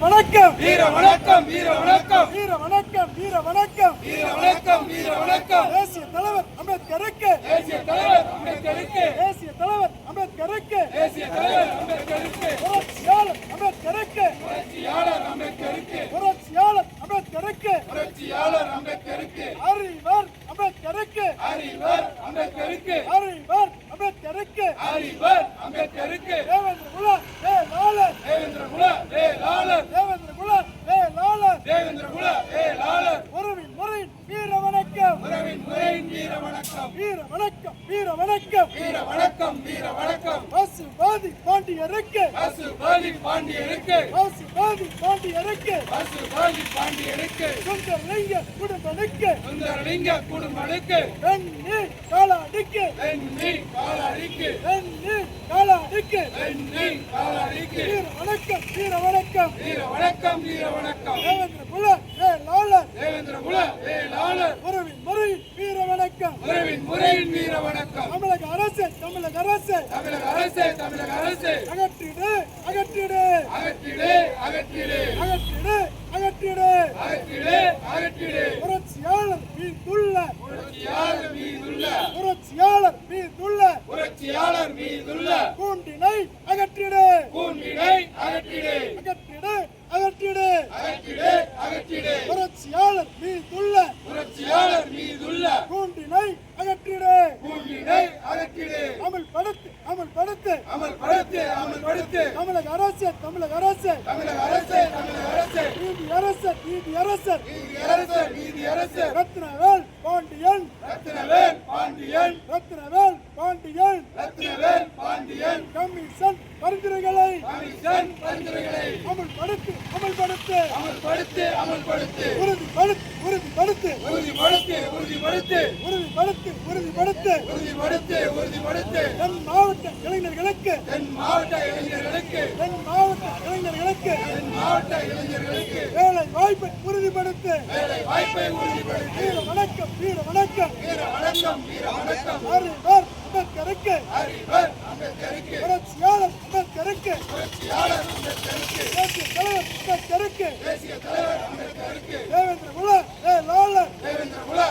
வணக்கம். வீர வணக்கம் வீர வணக்கம். வீர வணக்கம் வீர வணக்கம். வீர வணக்கம் வீர வணக்கம். தேசிய தலைவர் அம்பேத்கருக்கு. தேசிய தலைவர் அம்பேத்கருக்கு. தேசிய தலைவர் அம்பேத்கருக்கு. தேசிய தலைவர் அம்பேத்கருக்கு. புரட்சியாளர் அம்பேத்கருக்கு. புரட்சியாளர் அம்பேத்கருக்கு. புரட்சியாளர் அம்பேத்கருக்கு. புரட்சியாளர் அம்பேத்கருக்கு. அறிவர் அம்பேத்கருக்கு. அறிவர் அம்பேத்கருக்கு. அறிவர் அம்பேத்கருக்கு. அறிவர் அம்பேத்கருக்கு. தேவேந்திர குல வேளாளர் தேவேந்திர குல வேளாளர் தேவேந்திர குல வேளாளர் தேவேந்திர குல வேளாளர் உறவின் முறையின் வீர வணக்கம் உறவின் முறையின் வீர வணக்கம் வீர வணக்கம் வீர வணக்கம் வீர வணக்கம் வீர வணக்கம் வாசுபாதி பாண்டியருக்கு வாசுபாதி பாண்டியருக்கு வாசுபாதி பாண்டியருக்கு வாசுபாதி பாண்டியருக்கு சுந்தரலிங்க குடும்பனுக்கு. சுந்தரலிங்க குடும்பனுக்கு. வெண்ணி காலாடிக்கு. வெண்ணி காலடிக்கு. வெண்ணி காலாடிக்கு. வெண்ணி காலடிக்கு. வீர வணக்கம் வீர வணக்கம் வீர வணக்கம் வீர வணக்கம் தேவேந்திர குல வேளாளர் தேவேந்திர குல வேளாளர் உறவின் முறையின் வீர வணக்கம் உறவின் முறையின் வீர வணக்கம் தமிழக அரசு தமிழக அரசு. தமிழக அரசு தமிழக அரசு. அகற்றிடு அகற்றிடு. அகற்றிடு அகற்றிடு. அகற்றிடு அகற்றிடு. அகற்றிடு அகற்றிடு. புரட்சியாளர் மீதுள்ள. புரட்சியாளர் மீதுள்ள. புரட்சியாளர் மீதுள்ள. புரட்சியாளர் மீதுள்ள. கூண்டினை அகற்றிடு. கூண்டினை அகற்றிடு. அகற்றிடு அகற்றிடு. அகற்றிடு அகற்றிடு. புரட்சியாளர் மீதுள்ள. புரட்சியாளர் மீதுள்ள கூண்டினை அகற்றிடு கூண்டினை அகற்றிடு அமல்படுத்து அமல்படுத்து அமல்படுத்து தமிழக அரசு தமிழக அரசு. தமிழக அரசு தமிழக அரசு. நீதி அரசு நீதி அரசு. நீதி அரசு நீதி அரசு. ரத்னவேல் பாண்டியன். ரத்னவேல் பாண்டியன். ரத்னவேல் பாண்டியன். ரத்னவேல் பாண்டியன். கமிஷன் பரிந்துரைகளை. கமிஷன் பரிந்துரைகளை. அமல்படுத்து அமல்படுத்து அமல்படுத்து அமல்படுத்து உறுதிப்படுத்து உறுதிப்படுத்து உறுதிப்படுத்து உறுதிப்படுத்து உறுதிப்படுத்து உறுதிப்படுத்து உறுதிப்படுத்து உறுதிப்படுத்து தென் மாவட்ட இளைஞர்களுக்கு தென் மாவட்ட இளைஞர்களுக்கு தென் மாவட்ட இளைஞர்களுக்கு தென் மாவட்ட இளைஞர்களுக்கு வேலை வாய்ப்பை உறுதிப்படுத்து. வேலை வாய்ப்பை உறுதிப்படுத்தி. வீர வணக்கம் வீர வணக்கம். வீர வணக்கம் வீர வணக்கம். அறிவர் அம்பேத்கருக்கு. அறிவர் அம்பேத்கருக்கு. புரட்சியாளர் அம்பேத்கருக்கு. புரட்சியாளர் அம்பேத்கருக்கு. தேசிய தலைவர் அம்பேத்கருக்கு. தேசிய தலைவர் அம்பேத்கருக்கு. தேவேந்திர குல